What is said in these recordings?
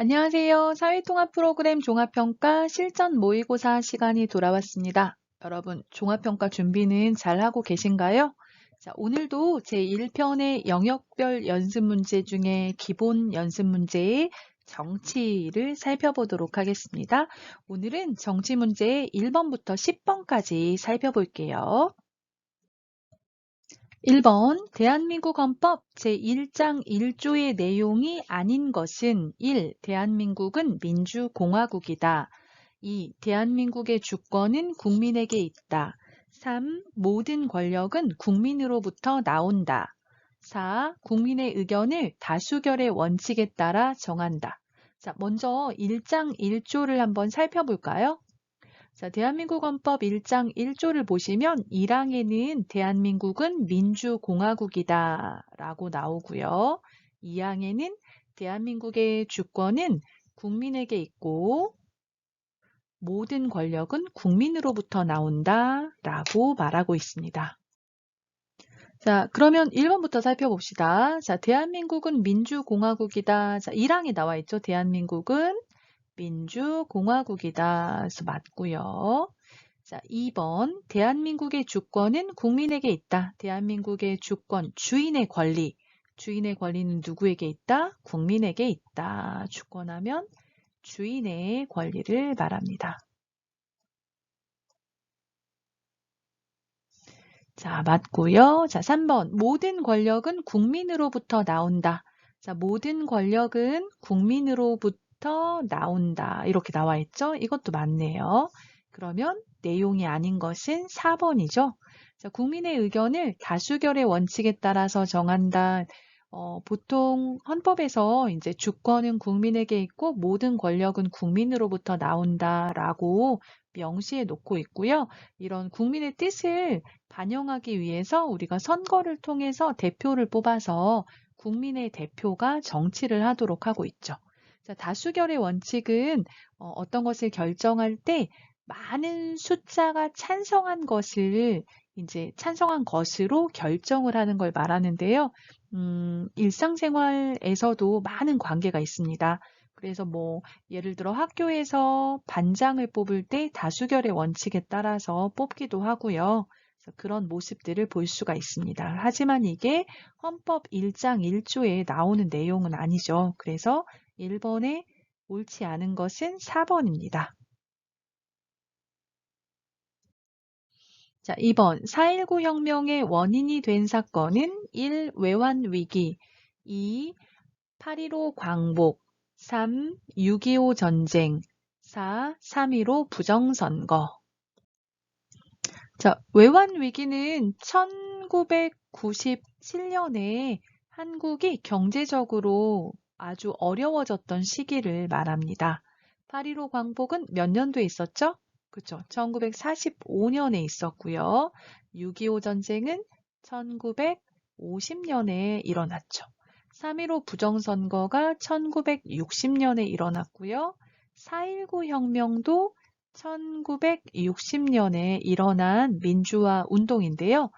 안녕하세요. 사회통합 프로그램 종합평가 실전 모의고사 시간이 돌아왔습니다. 여러분, 종합평가 준비는 잘 하고 계신가요? 자, 오늘도 제1편의 영역별 연습 문제 중에 기본 연습 문제의 정치를 살펴보도록 하겠습니다. 오늘은 정치 문제 1번부터 10번까지 살펴볼게요. 1번 대한민국 헌법 제1장 1조의 내용이 아닌 것은 1. 대한민국은 민주공화국이다. 2. 대한민국의 주권은 국민에게 있다. 3. 모든 권력은 국민으로부터 나온다. 4. 국민의 의견을 다수결의 원칙에 따라 정한다. 자, 먼저 1장 1조를 한번 살펴볼까요? 자, 대한민국 헌법 1장 1조를 보시면 1항에는 대한민국은 민주공화국이다 라고 나오고요. 2항에는 대한민국의 주권은 국민에게 있고 모든 권력은 국민으로부터 나온다 라고 말하고 있습니다. 자, 그러면 1번부터 살펴봅시다. 자, 대한민국은 민주공화국이다. 자, 1항에 나와 있죠. 대한민국은 민주공화국이다. 그래서 맞고요. 자, 2번 대한민국의 주권은 국민에게 있다. 대한민국의 주권, 주인의 권리. 주인의 권리는 누구에게 있다? 국민에게 있다. 주권하면 주인의 권리를 말합니다. 자, 맞고요. 자, 3번 모든 권력은 국민으로부터 나온다. 자, 모든 권력은 국민으로부터 부터 나온다. 이렇게 나와 있죠? 이것도 맞네요. 그러면 내용이 아닌 것은 4번이죠. 자, 국민의 의견을 다수결의 원칙에 따라서 정한다. 어, 보통 헌법에서 이제 주권은 국민에게 있고 모든 권력은 국민으로부터 나온다라고 명시해 놓고 있고요. 이런 국민의 뜻을 반영하기 위해서 우리가 선거를 통해서 대표를 뽑아서 국민의 대표가 정치를 하도록 하고 있죠. 자, 다수결의 원칙은 어, 떤 것을 결정할 때 많은 숫자가 찬성한 것을 이제 찬성한 것으로 결정을 하는 걸 말하는데요. 음, 일상생활에서도 많은 관계가 있습니다. 그래서 뭐 예를 들어 학교에서 반장을 뽑을 때 다수결의 원칙에 따라서 뽑기도 하고요. 그런 모습들을 볼 수가 있습니다. 하지만 이게 헌법 1장 1조에 나오는 내용은 아니죠. 그래서 1번에 옳지 않은 것은 4번입니다. 자, 2번 4.19 혁명의 원인이 된 사건은 1. 외환 위기 2. 8.15 광복 3. 6.25 전쟁 4. 3.15 부정선거 자, 외환 위기는 1997년에 한국이 경제적으로 아주 어려워졌던 시기를 말합니다. 8.15 광복은 몇 년도에 있었죠? 그쵸. 1945년에 있었고요. 6.25 전쟁은 1950년에 일어났죠. 3.15 부정선거가 1960년에 일어났고요. 4.19 혁명도 1960년에 일어난 민주화 운동인데요.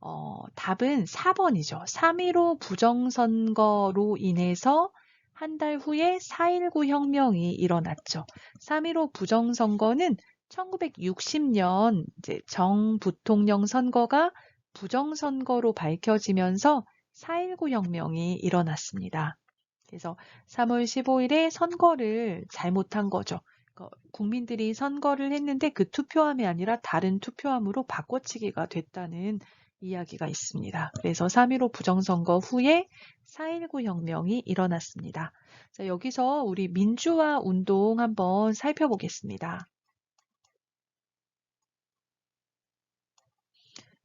어, 답은 4번이죠. 3.15 부정선거로 인해서 한 달 후에 4.19 혁명이 일어났죠. 3.15 부정선거는 1960년 이제 정 부통령 선거가 부정선거로 밝혀지면서 4.19 혁명이 일어났습니다. 그래서 3월 15일에 선거를 잘못한 거죠. 그러니까 국민들이 선거를 했는데 그 투표함이 아니라 다른 투표함으로 바꿔치기가 됐다는 이야기가 있습니다. 그래서 3.15 부정선거 후에 4.19 혁명이 일어났습니다. 자, 여기서 우리 민주화 운동 한번 살펴보겠습니다.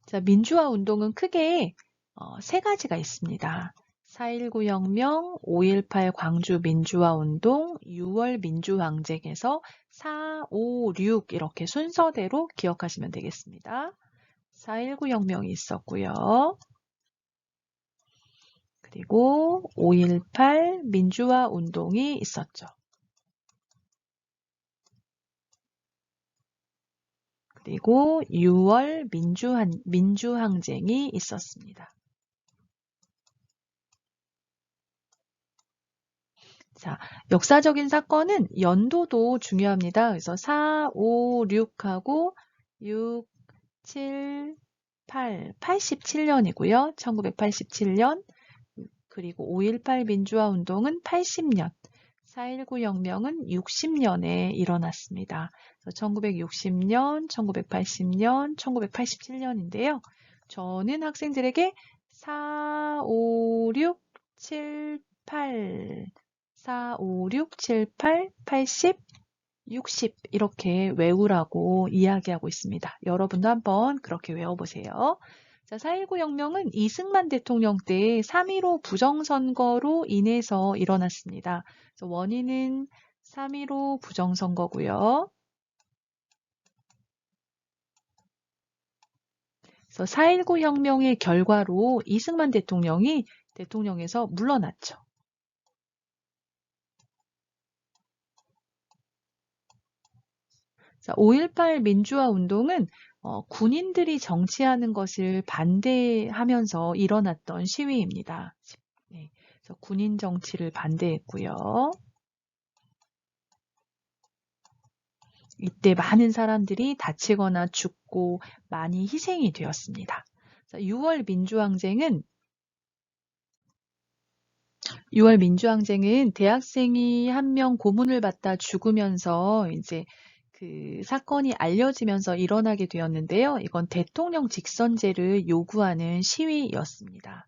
자, 민주화 운동은 크게 어, 세 가지가 있습니다. 4.19 혁명, 5.18 광주 민주화 운동, 6월 민주항쟁에서 4, 5, 6 이렇게 순서대로 기억하시면 되겠습니다. 4.19 혁명이 있었고요. 그리고 5.18 민주화 운동이 있었죠. 그리고 6월 민주한, 민주항쟁이 있었습니다. 자, 역사적인 사건은 연도도 중요합니다. 그래서 4, 5, 6하고 6, 7, 8, 87년이고요. 1987년. 그리고 5.18 민주화 운동은 80년. 4.19 혁명은 60년에 일어났습니다. 1960년, 1980년, 1987년인데요. 저는 학생들에게 4, 5, 6, 7, 8, 4, 5, 6, 7, 8, 80, 60 이렇게 외우라고 이야기하고 있습니다. 여러분도 한번 그렇게 외워보세요. 자, 4.19 혁명은 이승만 대통령 때 3.15 부정선거로 인해서 일어났습니다. 원인은 3.15 부정선거고요. 그래서 4.19 혁명의 결과로 이승만 대통령이 대통령에서 물러났죠. 5.18 민주화 운동은 어, 군인들이 정치하는 것을 반대하면서 일어났던 시위입니다. 네, 그래서 군인 정치를 반대했고요. 이때 많은 사람들이 다치거나 죽고 많이 희생이 되었습니다. 6월 민주항쟁은 6월 민주항쟁은 대학생이 한 명 고문을 받다 죽으면서 이제 그 사건이 알려지면서 일어나게 되었는데요. 이건 대통령 직선제를 요구하는 시위였습니다.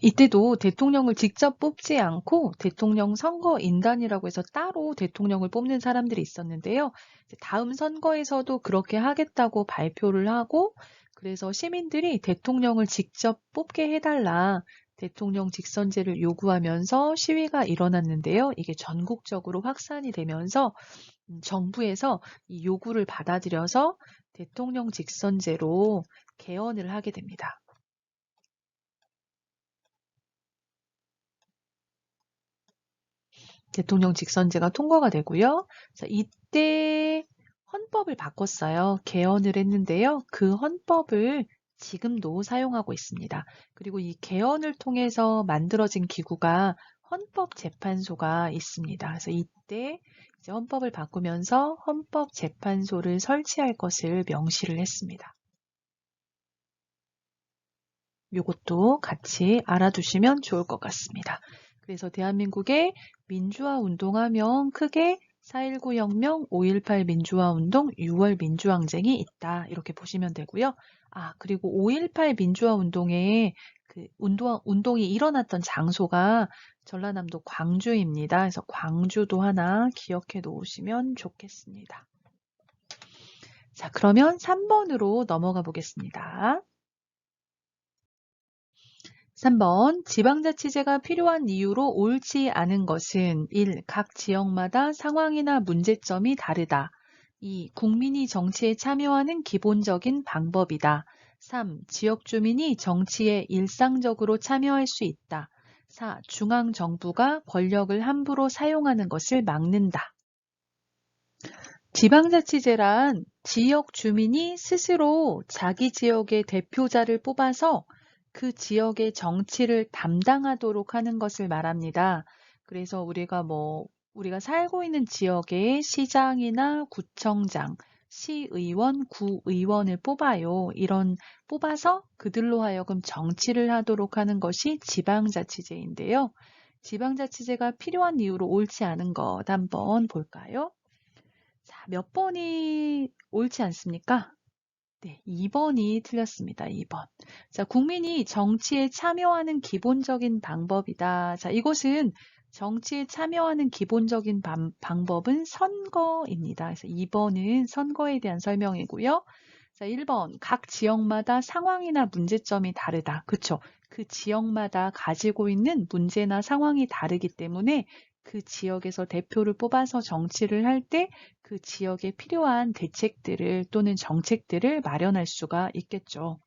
이때도 대통령을 직접 뽑지 않고 대통령 선거인단이라고 해서 따로 대통령을 뽑는 사람들이 있었는데요. 다음 선거에서도 그렇게 하겠다고 발표를 하고 그래서 시민들이 대통령을 직접 뽑게 해달라 대통령 직선제를 요구하면서 시위가 일어났는데요. 이게 전국적으로 확산이 되면서 음, 정부에서 이 요구를 받아들여서 대통령 직선제로 개헌을 하게 됩니다. 대통령 직선제가 통과가 되고요. 자, 이때 헌법을 바꿨어요. 개헌을 했는데요. 그 헌법을 지금도 사용하고 있습니다. 그리고 이 개헌을 통해서 만들어진 기구가 헌법재판소가 있습니다. 그래서 이때 이제 헌법을 바꾸면서 헌법재판소를 설치할 것을 명시를 했습니다. 이것도 같이 알아두시면 좋을 것 같습니다. 그래서 대한민국의 민주화 운동하면 크게 4.19 혁명, 5.18 민주화 운동, 6월 민주항쟁이 있다. 이렇게 보시면 되고요. 아, 그리고 5.18 민주화 운동에 그 운동, 운동이 일어났던 장소가 전라남도 광주입니다. 그래서 광주도 하나 기억해 놓으시면 좋겠습니다. 자, 그러면 3번으로 넘어가 보겠습니다. 3번 지방자치제가 필요한 이유로 옳지 않은 것은 1. 각 지역마다 상황이나 문제점이 다르다. 2. 국민이 정치에 참여하는 기본적인 방법이다. 3. 지역 주민이 정치에 일상적으로 참여할 수 있다. 4. 중앙 정부가 권력을 함부로 사용하는 것을 막는다. 지방자치제란 지역 주민이 스스로 자기 지역의 대표자를 뽑아서 그 지역의 정치를 담당하도록 하는 것을 말합니다. 그래서 우리가 뭐 우리가 살고 있는 지역의 시장이나 구청장, 시의원, 구의원을 뽑아요. 이런 뽑아서 그들로 하여금 정치를 하도록 하는 것이 지방자치제인데요. 지방자치제가 필요한 이유로 옳지 않은 것 한번 볼까요? 자, 몇 번이 옳지 않습니까? 네, 2번이 틀렸습니다. 2번. 자, 국민이 정치에 참여하는 기본적인 방법이다. 자, 이것은 정치에 참여하는 기본적인 방, 방법은 선거입니다. 그래서 2번은 선거에 대한 설명이고요. 자, 1번. 각 지역마다 상황이나 문제점이 다르다. 그쵸? 그 지역마다 가지고 있는 문제나 상황이 다르기 때문에 그 지역에서 대표를 뽑아서 정치를 할 때 그 지역에 필요한 대책들을 또는 정책들을 마련할 수가 있겠죠.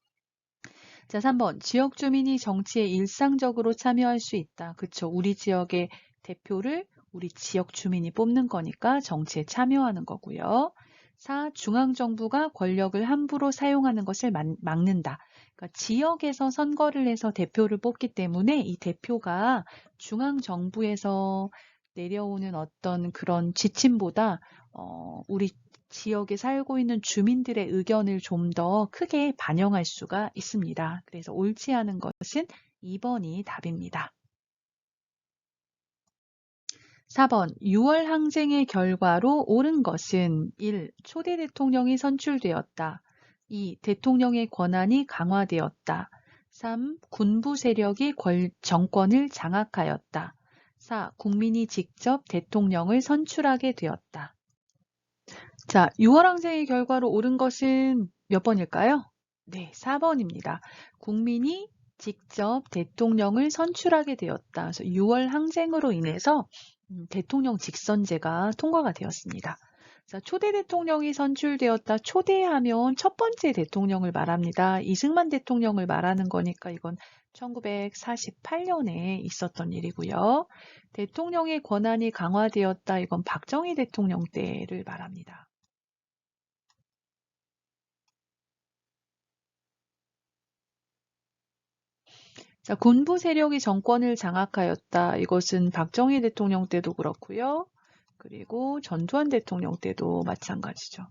자, 3번. 지역 주민이 정치에 일상적으로 참여할 수 있다. 그쵸. 우리 지역의 대표를 우리 지역 주민이 뽑는 거니까 정치에 참여하는 거고요. 4. 중앙정부가 권력을 함부로 사용하는 것을 막, 막는다. 그러니까 지역에서 선거를 해서 대표를 뽑기 때문에 이 대표가 중앙정부에서 내려오는 어떤 그런 지침보다 어, 우리 지역에 살고 있는 주민들의 의견을 좀 더 크게 반영할 수가 있습니다. 그래서 옳지 않은 것은 2번이 답입니다. 4번 6월 항쟁의 결과로 옳은 것은 1. 초대 대통령이 선출되었다. 2. 대통령의 권한이 강화되었다. 3. 군부 세력이 권, 정권을 장악하였다. 4. 국민이 직접 대통령을 선출하게 되었다. 자, 6월 항쟁의 결과로 옳은 것은 몇 번일까요? 네, 4번입니다. 국민이 직접 대통령을 선출하게 되었다. 그래서 6월 항쟁으로 인해서 음, 대통령 직선제가 통과가 되었습니다. 자, 초대 대통령이 선출되었다. 초대하면 첫 번째 대통령을 말합니다. 이승만 대통령을 말하는 거니까 이건 1948년에 있었던 일이고요. 대통령의 권한이 강화되었다. 이건 박정희 대통령 때를 말합니다. 자, 군부 세력이 정권을 장악하였다. 이것은 박정희 대통령 때도 그렇고요. 그리고 전두환 대통령 때도 마찬가지죠.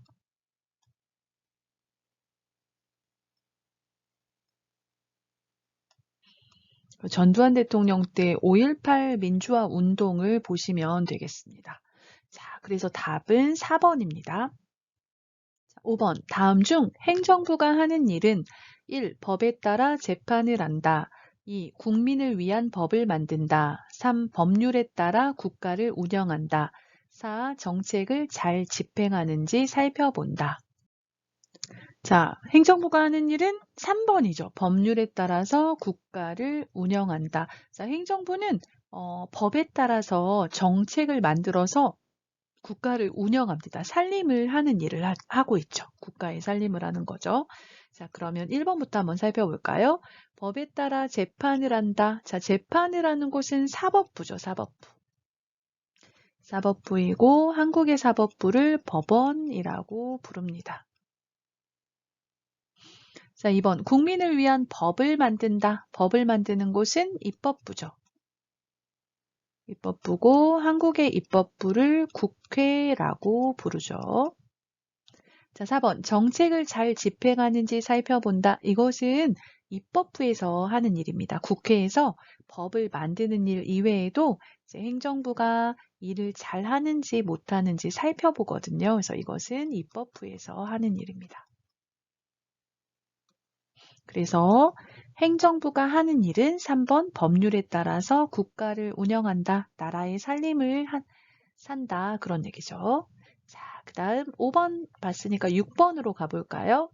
전두환 대통령 때 5.18 민주화 운동을 보시면 되겠습니다. 자, 그래서 답은 4번입니다. 5번. 다음 중 행정부가 하는 일은 1. 법에 따라 재판을 한다. 2. 국민을 위한 법을 만든다. 3. 법률에 따라 국가를 운영한다. 4. 정책을 잘 집행하는지 살펴본다. 자, 행정부가 하는 일은 3번이죠. 법률에 따라서 국가를 운영한다. 자, 행정부는 어, 법에 따라서 정책을 만들어서 국가를 운영합니다. 살림을 하는 일을 하, 고 있죠. 국가의 살림을 하는 거죠. 자, 그러면 1번부터 한번 살펴볼까요? 법에 따라 재판을 한다. 자, 재판을 하는 곳은 사법부죠. 사법부. 사법부이고 한국의 사법부를 법원이라고 부릅니다. 자, 2번. 국민을 위한 법을 만든다. 법을 만드는 곳은 입법부죠. 입법부고 한국의 입법부를 국회라고 부르죠. 자, 4번. 정책을 잘 집행하는지 살펴본다. 이것은 입법부에서 하는 일입니다. 국회에서 법을 만드는 일 이외에도 행정부가 일을 잘 하는지 못하는지 살펴보거든요. 그래서 이것은 입법부에서 하는 일입니다. 그래서 행정부가 하는 일은 3번 법률에 따라서 국가를 운영한다. 나라의 살림을 한, 산다. 그런 얘기죠. 자, 그 다음 5번 봤으니까 6번으로 가볼까요?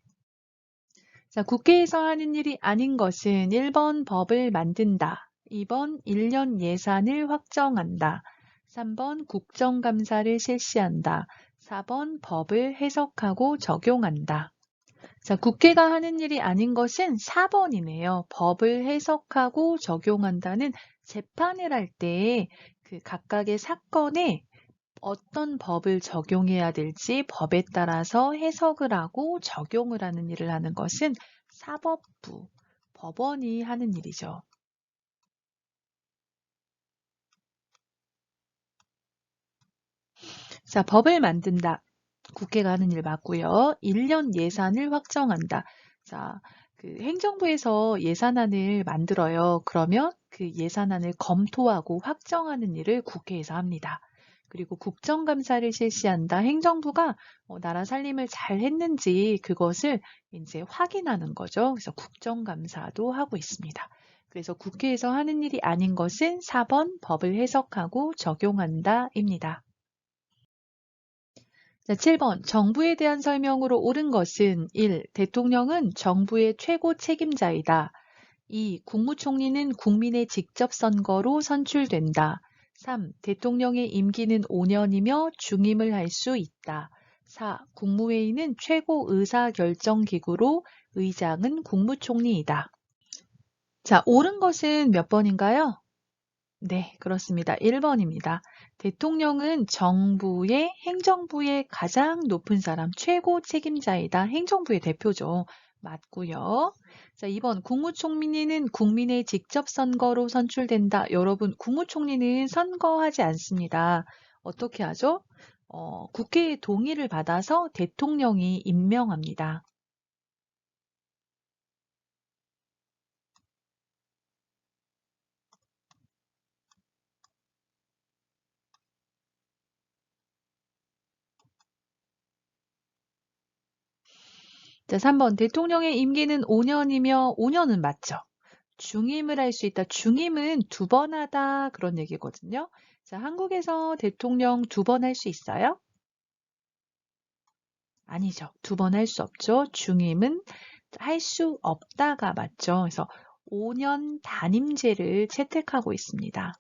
자, 국회에서 하는 일이 아닌 것은 1번 법을 만든다. 2번 1년 예산을 확정한다. 3번 국정감사를 실시한다. 4번 법을 해석하고 적용한다. 자, 국회가 하는 일이 아닌 것은 4번이네요. 법을 해석하고 적용한다는 재판을 할 때 그 각각의 사건에 어떤 법을 적용해야 될지 법에 따라서 해석을 하고 적용을 하는 일을 하는 것은 사법부, 법원이 하는 일이죠. 자, 법을 만든다. 국회가 하는 일 맞고요. 1년 예산을 확정한다. 자, 그 행정부에서 예산안을 만들어요. 그러면 그 예산안을 검토하고 확정하는 일을 국회에서 합니다. 그리고 국정감사를 실시한다. 행정부가 어, 나라 살림을 잘 했는지 그것을 이제 확인하는 거죠. 그래서 국정감사도 하고 있습니다. 그래서 국회에서 하는 일이 아닌 것은 4번 법을 해석하고 적용한다입니다. 자, 7번 정부에 대한 설명으로 옳은 것은 1. 대통령은 정부의 최고 책임자이다. 2. 국무총리는 국민의 직접 선거로 선출된다. 3. 대통령의 임기는 5년이며 중임을 할 수 있다. 4. 국무회의는 최고 의사결정기구로 의장은 국무총리이다. 자, 옳은 것은 몇 번인가요? 네, 그렇습니다. 1번입니다. 대통령은 정부의 행정부의 가장 높은 사람, 최고 책임자이다. 행정부의 대표죠. 맞고요. 자, 2번 국무총리는 국민의 직접 선거로 선출된다. 여러분, 국무총리는 선거하지 않습니다. 어떻게 하죠? 어, 국회의 동의를 받아서 대통령이 임명합니다. 자, 3번 대통령의 임기는 5년이며 5년은 맞죠. 중임을 할 수 있다. 중임은 두 번 하다 그런 얘기거든요. 자, 한국에서 대통령 두 번 할 수 있어요? 아니죠. 두 번 할 수 없죠. 중임은 할 수 없다가 맞죠. 그래서 5년 단임제를 채택하고 있습니다.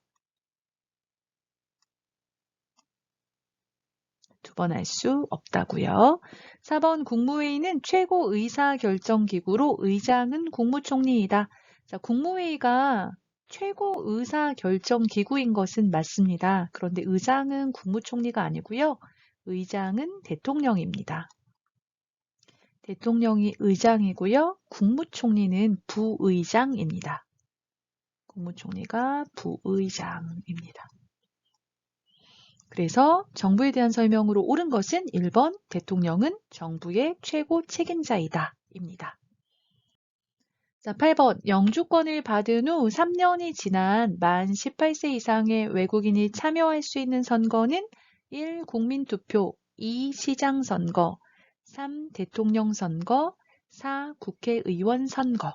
두 번 할 수 없다고요. 4번 국무회의는 최고 의사 결정 기구로 의장은 국무총리이다. 자, 국무회의가 최고 의사 결정 기구인 것은 맞습니다. 그런데 의장은 국무총리가 아니고요. 의장은 대통령입니다. 대통령이 의장이고요. 국무총리는 부의장입니다. 국무총리가 부의장입니다. 그래서 정부에 대한 설명으로 옳은 것은 1번 대통령은 정부의 최고 책임자이다 입니다. 자, 8번 영주권을 받은 후 3년이 지난 만 18세 이상의 외국인이 참여할 수 있는 선거는 1. 국민투표 2. 시장선거 3. 대통령 선거 4. 국회의원 선거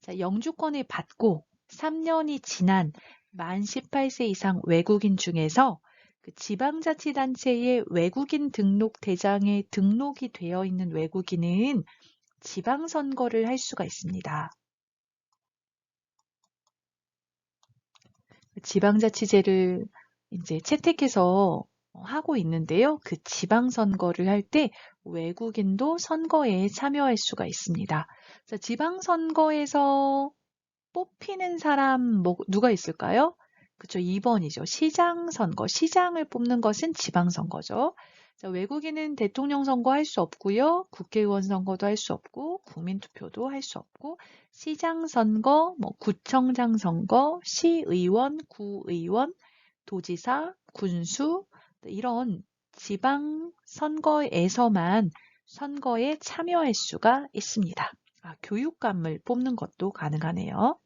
자, 영주권을 받고 3년이 지난 만 18세 이상 외국인 중에서 그 지방자치단체의 외국인 등록 대장에 등록이 되어 있는 외국인은 지방선거를 할 수가 있습니다. 지방자치제를 이제 채택해서 하고 있는데요. 그 지방선거를 할 때 외국인도 선거에 참여할 수가 있습니다. 자, 지방선거에서 뽑히는 사람 뭐, 누가 있을까요? 그쵸, 2번이죠. 시장 선거. 시장을 뽑는 것은 지방 선거죠. 자, 외국인은 대통령 선거 할 수 없고요. 국회의원 선거도 할 수 없고 국민 투표도 할 수 없고 시장 선거, 뭐 구청장 선거, 시의원, 구의원, 도지사, 군수 이런 지방 선거에서만 선거에 참여할 수가 있습니다. 아, 교육감을 뽑는 것도 가능하네요.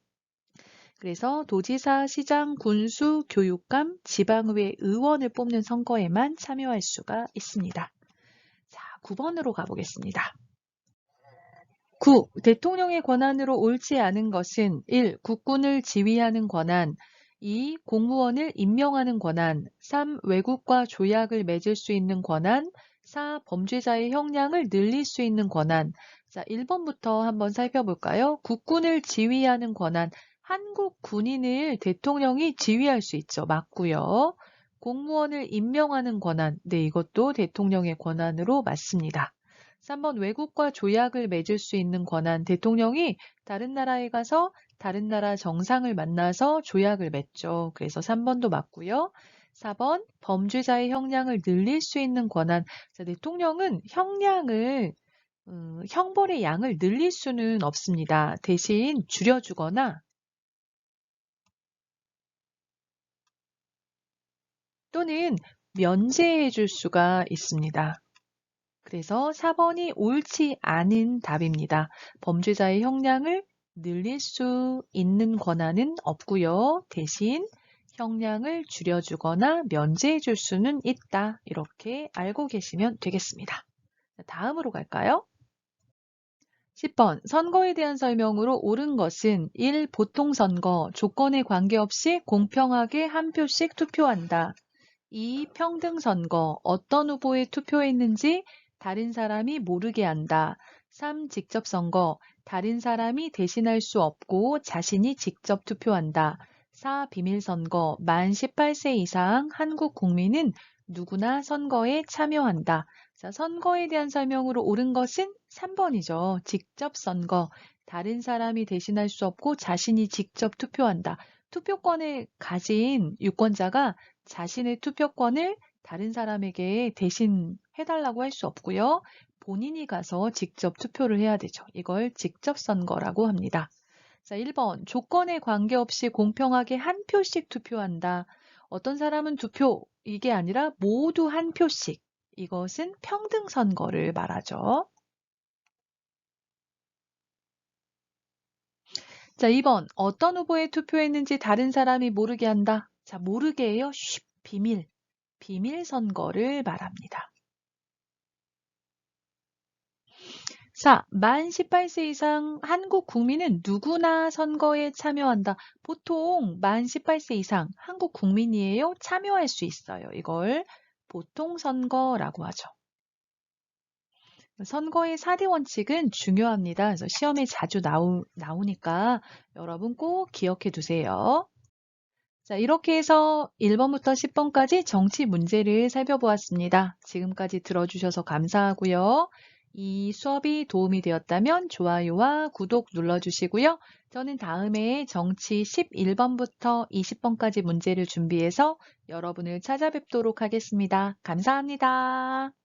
그래서 도지사, 시장, 군수, 교육감, 지방의회 의원을 뽑는 선거에만 참여할 수가 있습니다. 자, 9번으로 가보겠습니다. 9. 대통령의 권한으로 옳지 않은 것은 1. 국군을 지휘하는 권한 2. 공무원을 임명하는 권한 3. 외국과 조약을 맺을 수 있는 권한 4. 범죄자의 형량을 늘릴 수 있는 권한 자, 1번부터 한번 살펴볼까요? 국군을 지휘하는 권한 한국 군인을 대통령이 지휘할 수 있죠. 맞고요. 공무원을 임명하는 권한. 네, 이것도 대통령의 권한으로 맞습니다. 3번 외국과 조약을 맺을 수 있는 권한. 대통령이 다른 나라에 가서 다른 나라 정상을 만나서 조약을 맺죠. 그래서 3번도 맞고요. 4번 범죄자의 형량을 늘릴 수 있는 권한. 자, 대통령은 형량을 음, 형벌의 양을 늘릴 수는 없습니다. 대신 줄여주거나 또는 면제해 줄 수가 있습니다. 그래서 4번이 옳지 않은 답입니다. 범죄자의 형량을 늘릴 수 있는 권한은 없고요. 대신 형량을 줄여주거나 면제해 줄 수는 있다. 이렇게 알고 계시면 되겠습니다. 다음으로 갈까요? 10번 선거에 대한 설명으로 옳은 것은 1. 보통 선거 조건에 관계없이 공평하게 한 표씩 투표한다. 2. 평등선거. 어떤 후보에 투표했는지 다른 사람이 모르게 한다. 3. 직접 선거. 다른 사람이 대신할 수 없고 자신이 직접 투표한다. 4. 비밀 선거. 만 18세 이상 한국 국민은 누구나 선거에 참여한다. 자, 선거에 대한 설명으로 옳은 것은 3번이죠. 직접 선거. 다른 사람이 대신할 수 없고 자신이 직접 투표한다. 투표권을 가진 유권자가 자신의 투표권을 다른 사람에게 대신 해달라고 할 수 없고요. 본인이 가서 직접 투표를 해야 되죠. 이걸 직접 선거라고 합니다. 자, 1번. 조건에 관계없이 공평하게 한 표씩 투표한다. 어떤 사람은 두 표, 이게 아니라 모두 한 표씩. 이것은 평등 선거를 말하죠. 자, 2번. 어떤 후보에 투표했는지 다른 사람이 모르게 한다. 자, 모르게 해요. 쉽, 비밀. 비밀 선거를 말합니다. 4. 만 18세 이상 한국 국민은 누구나 선거에 참여한다. 보통 만 18세 이상 한국 국민이에요. 참여할 수 있어요. 이걸 보통 선거라고 하죠. 선거의 4대 원칙은 중요합니다. 그래서 시험에 자주 나오, 나오니까 여러분 꼭 기억해 두세요. 자, 이렇게 해서 1번부터 10번까지 정치 문제를 살펴보았습니다. 지금까지 들어주셔서 감사하고요. 이 수업이 도움이 되었다면 좋아요와 구독 눌러주시고요. 저는 다음에 정치 11번부터 20번까지 문제를 준비해서 여러분을 찾아뵙도록 하겠습니다. 감사합니다.